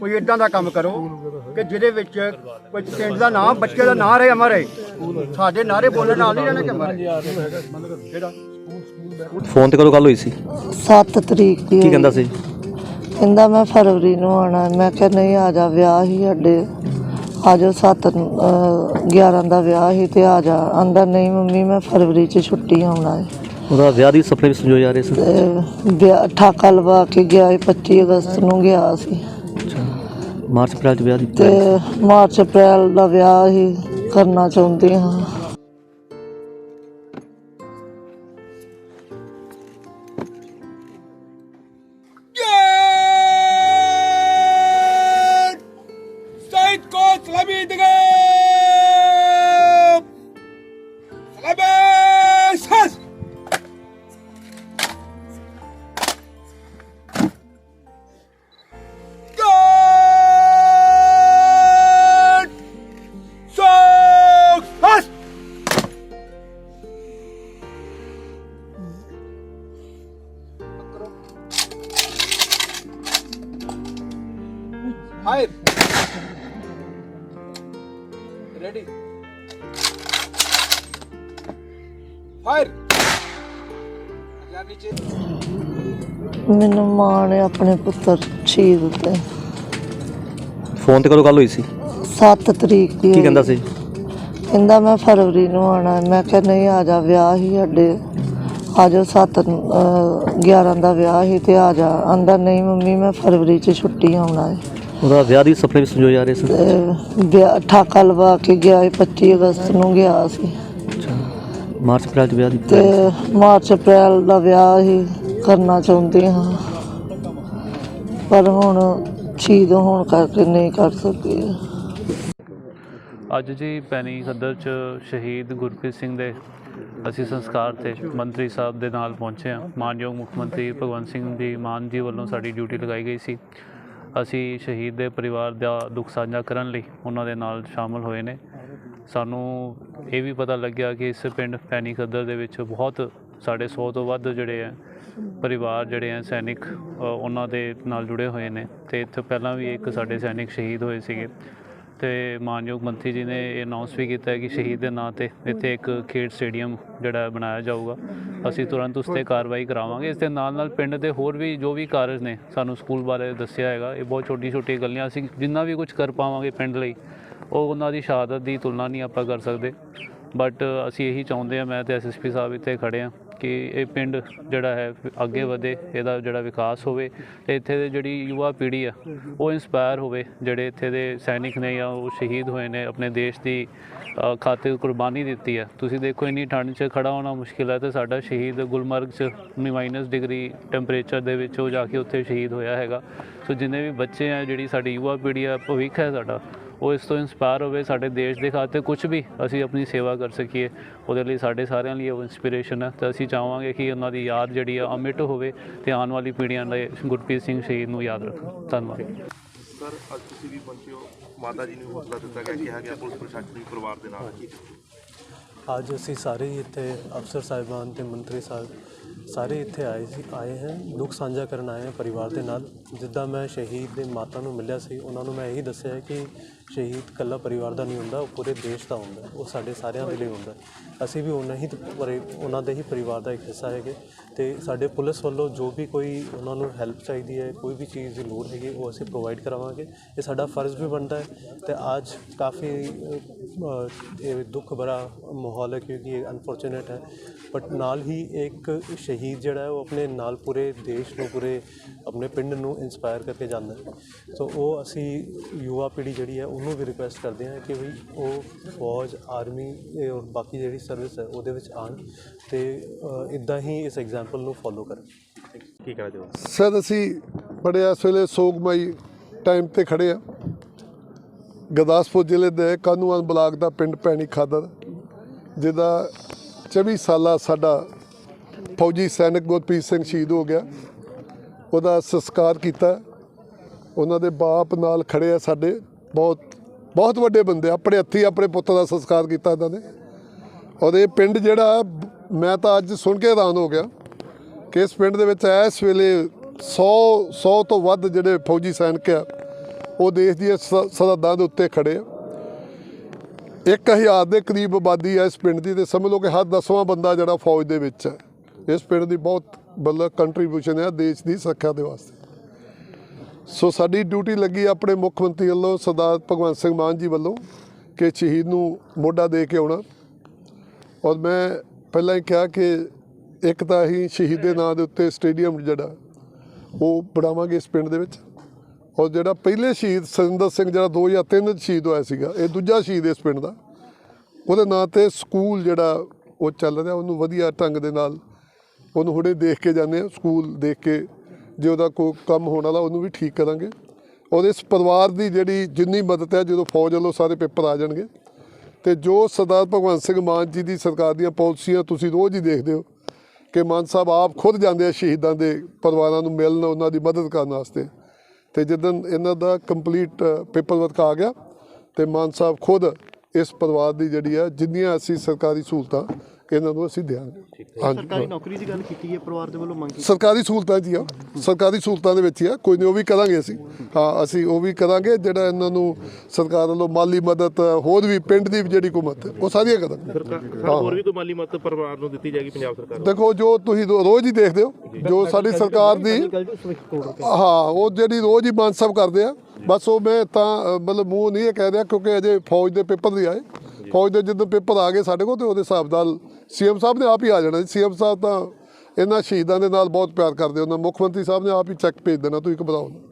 ਕੋਈ ਇਦਾਂ ਦਾ ਕੰਮ ਕਰੋ ਕਿ ਜਿਹਦੇ ਵਿੱਚ ਕੋਈ ਪਿੰਡ ਦਾ ਨਾਮ ਬੱਚੇ ਦਾ ਨਾਂ ਰਹੇ ਅਮਰ ਸਾਡੇ ਨਾਰੇ ਬੋਲਣ ਨਾਲ ਨਹੀਂ ਰਹਿਣਾ ਕਿ ਅਮਰ। ਜਿਹੜਾ ਫੋਨ ਤੇ ਕਦੋਂ ਗੱਲ ਹੋਈ ਸੀ? 7 ਤਰੀਕ ਦੀ ਕੀ। ਕਹਿੰਦਾ ਸੀ? ਕਹਿੰਦਾ ਮੈਂ ਫਰਵਰੀ ਨੂੰ ਆਣਾ ਮੈਂ ਕਿਹਾ ਨਹੀਂ ਆ ਜਾ ਵਿਆਹ ਹੀ ਸਾਡੇ। ਆ ਜਾ 7 11 ਦਾ ਵਿਆਹ ਹੀ ਤੇ ਆ ਜਾ। ਆਂਦਾ ਨਹੀਂ ਮੰਮੀ ਮੈਂ ਫਰਵਰੀ ਚ ਛੁੱਟੀ ਆਉਣਾ ਹੈ। ਉਹਦਾ ਵਿਆਹ ਦੀ ਸੁਪਨੇ ਵੀ ਸੰਜੋਏ ਜਾ ਰਹੇ ਸੀ? ਤੇ ਵਿਆਹ ਠਾਕਾ ਲਵਾ ਕੇ ਗਿਆ ਸੀ 25 ਅਗਸਤ ਨੂੰ ਗਿਆ ਸੀ। ਅੱਛਾ। ਮਾਰਚ ਅਪ੍ਰੈਲ ਚ ਵਿਆਹ ਦੀ ਤੇ ਮਾਰਚ ਅਪ੍ਰੈਲ ਦਾ ਵਿਆਹ ਹੀ ਕਰਨਾ ਚਾਹੁੰਦੇ ਹਾਂ। Seid Gott, Slamidige! Fire! Ready. ਨੀਚੇ ਮੈਨੂੰ ਮਾਣ ਹੈ ਆਪਣੇ ਪੁੱਤਰ ਸ਼ਹੀਦ ਤੇ ਫੋਨ ਤੇ ਕਦੋਂ ਗੱਲ ਹੋਈ ਸੀ? 7 ਤਰੀਕ ਦੀ ਕੀ ਹੋਈ। ਕਹਿੰਦਾ ਸੀ? ਕਹਿੰਦਾ ਮੈਂ ਫਰਵਰੀ ਨੂੰ ਆਣਾ ਮੈਂ ਕਿਹਾ ਨਹੀਂ ਆ ਜਾ ਵਿਆਹ ਹੀ ਸਾਡੇ। ਆ ਜਾ 7 11 ਦਾ ਵਿਆਹ ਹੀ ਤੇ ਆ ਜਾ। ਆਂਦਾ ਨਹੀਂ ਮੰਮੀ ਮੈਂ ਫਰਵਰੀ ਚ ਛੁੱਟੀ ਆਉਣਾ ਹੈ ਉਹਦਾ ਵਿਆਹ ਦੀ ਸੁਪਨੇ ਵੀ ਸੰਜੋਏ ਜਾ ਰਹੇ ਸੀ? ਤੇ ਵਿਆਹ ਠਾਕਾ ਲਵਾ ਕੇ ਗਿਆ ਸੀ 25 ਅਗਸਤ ਨੂੰ ਗਿਆ ਸੀ। ਅੱਛਾ ਮਾਰਚ ਅਪ੍ਰੈਲ ਚ ਵਿਆਹ ਦੀ ਤੇ ਮਾਰਚ ਅਪ੍ਰੈਲ ਦਾ ਵਿਆਹ ਹੀ ਕਰਨਾ ਚਾਹੁੰਦੇ ਹਾਂ। ਪਰ ਹੁਣ ਸ਼ਹੀਦ ਹੋਣ ਕਰਕੇ ਨਹੀਂ ਕਰ ਸਕੇ। ਅੱਜ ਜੀ ਪੈਣੀ ਖੱਦਰ ਚ ਸ਼ਹੀਦ ਗੁਰਪ੍ਰੀਤ ਸਿੰਘ ਦੇ ਅਸੀਂ ਸੰਸਕਾਰ ਤੇ ਮੰਤਰੀ ਸਾਹਿਬ ਦੇ ਨਾਲ ਪਹੁੰਚੇ ਹਾਂ। ਮਾਨਯੋਗ ਮੁੱਖ ਮੰਤਰੀ ਭਗਵੰਤ ਸਿੰਘ ਜੀ ਮਾਨ ਜੀ ਵੱਲੋਂ ਸਾਡੀ ਡਿਊਟੀ ਲਗਾਈ ਗਈ ਸੀ। ਅਸੀਂ ਸ਼ਹੀਦ ਦੇ ਪਰਿਵਾਰ ਦਾ ਦੁੱਖ ਸਾਂਝਾ ਕਰਨ ਲਈ ਉਹਨਾਂ ਦੇ ਨਾਲ ਸ਼ਾਮਲ ਹੋਏ ਨੇ। ਸਾਨੂੰ ਇਹ ਵੀ ਪਤਾ ਲੱਗਿਆ ਕਿ ਇਸ ਪਿੰਡ ਪੈਣੀ ਖੱਦਰ ਦੇ ਵਿੱਚ ਬਹੁਤ ਸਾਡੇ 100 ਤੋਂ ਵੱਧ ਜਿਹੜੇ ਆ ਪਰਿਵਾਰ ਜਿਹੜੇ ਆ ਸੈਨਿਕ ਉਹਨਾਂ ਦੇ ਨਾਲ ਜੁੜੇ ਹੋਏ ਨੇ ਤੇ ਇੱਥੇ ਪਹਿਲਾਂ ਵੀ ਇੱਕ ਸਾਡੇ ਸੈਨਿਕ ਸ਼ਹੀਦ ਹੋਏ ਸੀਗੇ। ਤੇ ਮਾਨਯੋਗ ਮੰਤਰੀ ਜੀ ਨੇ ਇਹ ਅਨਾਉਂਸ ਵੀ ਕੀਤਾ ਹੈ ਕਿ ਸ਼ਹੀਦ ਦੇ ਨਾਂ ਤੇ ਇੱਥੇ ਇੱਕ ਖੇਡ ਸਟੇਡੀਅਮ ਜਿਹੜਾ ਬਣਾਇਆ ਜਾਊਗਾ। ਅਸੀਂ ਤੁਰੰਤ ਉਸ ਤੇ ਕਾਰਵਾਈ ਕਰਾਵਾਂਗੇ। ਇਸ ਦੇ ਨਾਲ ਨਾਲ ਪਿੰਡ ਦੇ ਹੋਰ ਵੀ ਜੋ ਵੀ ਕਾਰਜ ਨੇ, ਸਾਨੂੰ ਸਕੂਲ ਬਾਰੇ ਦੱਸਿਆ ਹੈਗਾ। ਇਹ ਬਹੁਤ ਛੋਟੀ ਛੋਟੀ ਗੱਲਾਂ ਅਸੀਂ ਜਿੰਨਾ ਵੀ ਕੁਝ ਕਰ ਪਾਵਾਂਗੇ ਪਿੰਡ ਲਈ, ਉਹ ਉਹਨਾਂ ਦੀ ਸ਼ਹਾਦਤ ਦੀ ਤੁਲਨਾ ਨਹੀਂ ਆਪਾਂ ਕਰ ਸਕਦੇ। ਬਟ ਅਸੀਂ ਇਹੀ ਚਾਹੁੰਦੇ ਆ ਮੈਂ ਤੇ ਐਸਐਸਪੀ ਸਾਹਿਬ ਇੱਥੇ ਖੜੇ ਆ ਕਿ ਇਹ ਪਿੰਡ ਜਿਹੜਾ ਹੈ ਅੱਗੇ ਵਧੇ, ਇਹਦਾ ਜਿਹੜਾ ਵਿਕਾਸ ਹੋਵੇ ਤੇ ਇੱਥੇ ਦੇ ਜਿਹੜੀ ਯੁਵਾ ਪੀੜ੍ਹੀ ਆ, ਉਹ ਇਨਸਪਾਇਰ ਹੋਵੇ ਜਿਹੜੇ ਇੱਥੇ ਦੇ ਸੈਨਿਕ ਨੇ ਜਾਂ ਉਹ ਸ਼ਹੀਦ ਹੋਏ ਨੇ, ਆਪਣੇ ਦੇਸ਼ ਦੀ ਖਾਤੇ ਕੁਰਬਾਨੀ ਦਿੱਤੀ ਹੈ ਤੁਸੀਂ ਦੇਖੋ ਇੰਨੀ ਠੰਡ 'ਚ ਖੜਾ ਹੋਣਾ ਮੁਸ਼ਕਿਲ ਹੈ ਤੇ ਸਾਡਾ ਸ਼ਹੀਦ ਗੁਲਮਰਗ 'ਚ ਮਾਈਨਸ ਡਿਗਰੀ ਟੈਂਪਰੇਚਰ ਦੇ ਵਿੱਚ ਉਹ ਜਾ ਕੇ ਉੱਥੇ ਸ਼ਹੀਦ ਹੋਇਆ ਹੈਗਾ। ਸੋ ਜਿੰਨੇ ਵੀ ਬੱਚੇ ਆ, ਜਿਹੜੀ ਸਾਡੀ ਯੁਵਾ ਪੀੜ੍ਹੀ ਆ, ਭਵਿੱਖ ਹੈ ਸਾਡਾ ਉਹ ਇਸ ਤੋਂ ਇਨਸਪਾਇਰ ਹੋਵੇ ਸਾਡੇ ਦੇਸ਼ ਦੇ ਖਾਤੇ ਕੁਝ ਵੀ ਅਸੀਂ ਆਪਣੀ ਸੇਵਾ ਕਰ ਸਕੀਏ, ਉਹਦੇ ਲਈ ਸਾਡੇ ਸਾਰਿਆਂ ਲਈ ਉਹ ਇਨਸਪੀਰੇਸ਼ਨ ਹੈ। ਤਾਂ ਅਸੀਂ ਚਾਹਾਂਗੇ ਕਿ ਉਹਨਾਂ ਦੀ ਯਾਦ ਜਿਹੜੀ ਆ, ਅਮਿਟ ਹੋਵੇ ਤੇ ਆਉਣ ਵਾਲੀ ਪੀੜ੍ਹੀਆਂ ਲਈ ਗੁਰਪ੍ਰੀਤ ਸਿੰਘ ਸ਼ਹੀਦ ਨੂੰ ਯਾਦ ਰੱਖਣ। ਧੰਨਵਾਦ। ਸਰ, ਅੱਜ ਤੁਸੀਂ ਵੀ ਪਹੁੰਚੇ ਹੋ। ਮਾਤਾ ਜੀ ਨੂੰ ਹੌਸਲਾ ਦਿੱਤਾ ਗਿਆ, ਕਿਹਾ ਗਿਆ ਪੁਲਿਸ ਪ੍ਰਸ਼ਾਸਨ ਵੀ ਪਰਿਵਾਰ ਦੇ ਨਾਲ। ਅੱਜ ਅਸੀਂ ਸਾਰੇ ਹੀ ਇੱਥੇ ਅਫਸਰ ਸਾਹਿਬਾਨ ਤੇ ਮੰਤਰੀ ਸਾਹਿਬ ਸਾਰੇ ਇੱਥੇ ਆਏ ਸੀ, ਆਏ ਹਨ ਦੁੱਖ ਸਾਂਝਾ ਕਰਨ ਆਏ ਹਾਂ ਪਰਿਵਾਰ ਦੇ ਨਾਲ। ਜਿੱਦਾਂ ਮੈਂ ਸ਼ਹੀਦ ਦੇ ਮਾਤਾ ਨੂੰ ਮਿਲਿਆ ਸੀ, ਉਹਨਾਂ ਨੂੰ ਮੈਂ ਇਹੀ ਦੱਸਿਆ ਕਿ ਸ਼ਹੀਦ ਕੱਲਾ ਪਰਿਵਾਰ ਦਾ ਨਹੀਂ ਹੁੰਦਾ, ਉਹ ਪੂਰੇ ਦੇਸ਼ ਦਾ ਹੁੰਦਾ, ਉਹ ਸਾਡੇ ਸਾਰਿਆਂ ਦੇ ਲਈ ਹੁੰਦਾ। ਅਸੀਂ ਵੀ ਉਹਨਾਂ ਹੀ ਪਰਿ- ਉਹਨਾਂ ਦੇ ਹੀ ਪਰਿਵਾਰ ਦਾ ਇੱਕ ਹਿੱਸਾ ਹੈਗੇ। ਤੇ ਸਾਡੇ ਪੁਲਿਸ ਵੱਲੋਂ ਜੋ ਵੀ ਕੋਈ ਉਹਨਾਂ ਨੂੰ ਹੈਲਪ ਚਾਹੀਦੀ ਹੈ, ਕੋਈ ਵੀ ਚੀਜ਼ ਦੀ ਲੋੜ ਹੈਗੀ, ਉਹ ਅਸੀਂ ਪ੍ਰੋਵਾਈਡ ਕਰਾਵਾਂਗੇ। ਇਹ ਸਾਡਾ ਫਰਜ਼ ਵੀ ਬਣਦਾ ਹੈ ਤੇ ਅੱਜ ਕਾਫੀ ਇਹ ਦੁੱਖ ਭਰਾ ਮਾਹੌਲ ਹੈ ਕਿਉਂਕਿ ਇਹ ਅਨਫੋਰਚੂਨੇਟ ਹੈ। ਬਟ ਨਾਲ ਹੀ ਇੱਕ ਸ਼ਹੀਦ ਜਿਹੜਾ ਹੈ ਉਹ ਆਪਣੇ ਨਾਲ ਪੂਰੇ ਦੇਸ਼ ਨੂੰ ਪੂਰੇ ਆਪਣੇ ਪਿੰਡ ਨੂੰ ਇਨਸਪਾਇਰ ਕਰਕੇ ਜਾਂਦਾ ਹੈ। ਸੋ ਉਹ ਅਸੀਂ ਯੁਵਾ ਪੀੜ੍ਹੀ ਜਿਹੜੀ ਹੈ ਉਹਨੂੰ ਵੀ ਰਿਕੁਐਸਟ ਕਰਦੇ ਹਾਂ ਕਿ ਵੀ ਉਹ ਫੌਜ ਆਰਮੀ ਔਰ ਬਾਕੀ ਜਿਹੜੀ ਸਰਵਿਸ ਹੈ ਉਹਦੇ ਵਿੱਚ ਆਣ ਤੇ ਇਦਾਂ ਹੀ ਇਸ ਐਗਜ਼ਾਮਪਲ ਨੂੰ ਫੋਲੋ ਕਰਨ। ਕੀ ਕਹਿਣਾ ਚਾਹੋ ਸਰ ਅਸੀਂ ਬੜੇ ਇਸ ਵੇਲੇ ਸੋਗਮਈ ਟਾਈਮ ਤੇ ਖੜੇ ਆ ਗੁਰਦਾਸਪੁਰ ਜ਼ਿਲ੍ਹੇ ਦੇ ਕਾਨੂੰਨ ਬਲਾਕ ਦਾ ਪਿੰਡ ਪੈਣੀ ਖਾਦਰ। ਜਿਹਦਾ 24 ਸਾਲਾ ਸਾਡਾ ਫੌਜੀ ਸੈਨਿਕ ਗੁਰਪ੍ਰੀਤ ਸਿੰਘ ਸ਼ਹੀਦ ਹੋ ਗਿਆ। ਉਹਦਾ ਸੰਸਕਾਰ ਕੀਤਾ। ਉਹਨਾਂ ਦੇ ਬਾਪ ਨਾਲ ਖੜੇ ਆ ਸਾਡੇ। ਬਹੁਤ ਬਹੁਤ ਵੱਡੇ ਬੰਦੇ ਆਪਣੇ ਹੱਥੀਂ ਆਪਣੇ ਪੁੱਤ ਦਾ ਸੰਸਕਾਰ ਕੀਤਾ ਇਹਨਾਂ ਨੇ। ਔਰ ਇਹ ਪਿੰਡ ਜਿਹੜਾ, ਮੈਂ ਤਾਂ ਅੱਜ ਸੁਣ ਕੇ ਹੈਰਾਨ ਹੋ ਗਿਆ ਕਿ ਇਸ ਪਿੰਡ ਦੇ ਵਿੱਚ ਇਸ ਵੇਲੇ 100 100 ਤੋਂ ਵੱਧ ਜਿਹੜੇ ਫੌਜੀ ਸੈਨਿਕ ਆ, ਉਹ ਦੇਸ਼ ਦੀਆਂ ਸ- ਸਰਹੱਦਾਂ ਦੇ ਉੱਤੇ ਖੜੇ ਆ। ਇੱਕ ਹਜ਼ਾਰ ਦੇ ਕਰੀਬ ਆਬਾਦੀ ਹੈ ਇਸ ਪਿੰਡ ਦੀ ਤੇ ਸਮਝ ਲਓ ਕਿ ਹਰ ਦਸਵਾਂ ਬੰਦਾ ਜਿਹੜਾ ਫੌਜ ਦੇ ਵਿੱਚ ਹੈ। ਇਸ ਪਿੰਡ ਦੀ ਬਹੁਤ ਮਤਲਬ ਕੰਟਰੀਬਿਊਸ਼ਨ ਹੈ ਦੇਸ਼ ਦੀ ਸੁਰੱਖਿਆ ਦੇ ਵਾਸਤੇ। ਸੋ ਸਾਡੀ ਡਿਊਟੀ ਲੱਗੀ ਆਪਣੇ ਮੁੱਖ ਮੰਤਰੀ ਵੱਲੋਂ ਸਰਦਾਰ ਭਗਵੰਤ ਸਿੰਘ ਮਾਨ ਜੀ ਵੱਲੋਂ ਕਿ ਸ਼ਹੀਦ ਨੂੰ ਮੋਢਾ ਦੇ ਕੇ ਆਉਣਾ। ਔਰ ਮੈਂ ਪਹਿਲਾਂ ਹੀ ਕਿਹਾ ਕਿ ਇੱਕ ਤਾਂ ਅਸੀਂ ਸ਼ਹੀਦ ਦੇ ਨਾਂ ਦੇ ਉੱਤੇ ਸਟੇਡੀਅਮ ਜਿਹੜਾ ਉਹ ਬਣਾਵਾਂਗੇ ਇਸ ਪਿੰਡ ਦੇ ਵਿੱਚ। ਔਰ ਜਿਹੜਾ ਪਹਿਲੇ ਸ਼ਹੀਦ ਸਰਿੰਦਰ ਸਿੰਘ ਜਿਹੜਾ 2003 ਚ ਸ਼ਹੀਦ ਹੋਇਆ ਸੀਗਾ, ਇਹ ਦੂਜਾ ਸ਼ਹੀਦ ਇਸ ਪਿੰਡ ਦਾ। ਉਹਦੇ ਨਾਂ ਤੇ ਸਕੂਲ ਜਿਹੜਾ ਉਹ ਚੱਲ ਰਿਹਾ, ਉਹਨੂੰ ਵਧੀਆ ਢੰਗ ਦੇ ਨਾਲ ਉਹਨੂੰ ਹੁਣੇ ਦੇਖ ਕੇ ਜਾਂਦੇ ਆ ਸਕੂਲ ਦੇਖ ਕੇ ਜੇ ਉਹਦਾ ਕੋਈ ਕੰਮ ਹੋਣ ਵਾਲਾ, ਉਹਨੂੰ ਵੀ ਠੀਕ ਕਰਾਂਗੇ। ਔਰ ਇਸ ਪਰਿਵਾਰ ਦੀ ਜਿਹੜੀ ਜਿੰਨੀ ਮਦਦ ਹੈ, ਜਦੋਂ ਫੌਜ ਵੱਲੋਂ ਸਾਰੇ ਪੇਪਰ ਆ ਜਾਣਗੇ, ਤੇ ਜੋ ਸਰਦਾਰ ਭਗਵੰਤ ਸਿੰਘ ਮਾਨ ਜੀ ਦੀ ਸਰਕਾਰ ਦੀਆਂ ਪਾਲਿਸੀਆਂ ਤੁਸੀਂ ਰੋਜ਼ ਹੀ ਦੇਖਦੇ ਹੋ ਕਿ ਮਾਨ ਸਾਹਿਬ ਆਪ ਖੁਦ ਜਾਂਦੇ ਆ ਸ਼ਹੀਦਾਂ ਦੇ ਪਰਿਵਾਰਾਂ ਨੂੰ ਮਿਲਣ, ਉਹਨਾਂ ਦੀ ਮਦਦ ਕਰਨ ਵਾਸਤੇ। ਤੇ ਜਦੋਂ ਇਹਨਾਂ ਦਾ ਕੰਪਲੀਟ ਪੇਪਰ ਵਰਕ ਆ ਗਿਆ, ਤੇ ਮਾਨ ਸਾਹਿਬ ਖੁਦ ਇਸ ਪਰਿਵਾਰ ਦੀ ਜਿਹੜੀ ਆ, ਜਿੰਨੀਆਂ ਅਸੀਂ ਸਰਕਾਰੀ ਸਹੂਲਤਾਂ ਇਹਨਾਂ ਨੂੰ ਅਸੀਂ ਦਿਆਂਗੇ। ਸਰਕਾਰੀ ਨੌਕਰੀ ਦੀ ਗੱਲ ਕੀਤੀ ਹੈ ਪਰਿਵਾਰ ਦੇ ਵੱਲੋਂ ਮੰਗੀ ਸਰਕਾਰੀ ਸਹੂਲਤਾਂ ਜੀ ਆ। ਸਰਕਾਰੀ ਸਹੂਲਤਾਂ ਦੇ ਵਿੱਚ ਹੀ ਆ। ਕੋਈ ਨਹੀਂ ਉਹ ਵੀ ਕਰਾਂਗੇ ਅਸੀਂ। ਹਾਂ ਅਸੀਂ ਉਹ ਵੀ ਕਰਾਂਗੇ ਜਿਹੜਾ ਇਹਨਾਂ ਨੂੰ ਸਰਕਾਰ ਵੱਲੋਂ ਮਾਲੀ ਮਦਦ ਹੋਰ ਵੀ ਪਿੰਡ ਦੀ ਜਿਹੜੀ ਹੁਕੂਮਤ ਉਹ ਸਾਰੀਆਂ ਕਰਾਂਗੇ। ਹੋਰ ਵੀ ਕੋਈ ਮਾਲੀ ਮਦਦ ਪਰਿਵਾਰ ਨੂੰ ਦਿੱਤੀ ਜਾਏਗੀ ਪੰਜਾਬ ਸਰਕਾਰ? ਦੇਖੋ ਜੋ ਤੁਸੀਂ ਰੋਜ਼ ਹੀ ਦੇਖਦੇ ਹੋ ਜੋ ਸਾਡੀ ਸਰਕਾਰ ਦੀ ਹਾਂ ਉਹ ਜਿਹੜੀ ਰੋਜ਼ ਹੀ ਸਾਹਿਬ ਕਰਦੇ ਆ। ਬਸ ਉਹ ਮੈਂ ਤਾਂ ਮਤਲਬ ਮੂੰਹ ਨਹੀਂ ਇਹ ਕਹਿ ਰਿਹਾ ਕਿਉਂਕਿ ਅਜੇ ਫੌਜ ਦੇ ਪੇਪਰ ਨਹੀਂ ਆਏ। ਫੌਜ ਦੇ ਜਦੋਂ ਪੇਪਰ ਆ ਗਏ ਸਾਡੇ ਕੋਲ ਤੇ ਉਹਦੇ ਹਿਸਾਬ ਨਾਲ ਸੀਐਮ ਸਾਹਿਬ ਨੇ ਆਪ ਹੀ ਆ ਜਾਣਾ ਜੀ। ਸੀਐਮ ਸਾਹਿਬ ਤਾਂ ਇਹਨਾਂ ਸ਼ਹੀਦਾਂ ਦੇ ਨਾਲ ਬਹੁਤ ਪਿਆਰ ਕਰਦੇ ਉਹਨਾਂ ਮੁੱਖ ਮੰਤਰੀ ਸਾਹਿਬ ਨੇ ਆਪ ਹੀ ਚੈੱਕ ਭੇਜ ਦੇਣਾ, ਤੁਸੀਂ ਇੱਕ ਨਾ।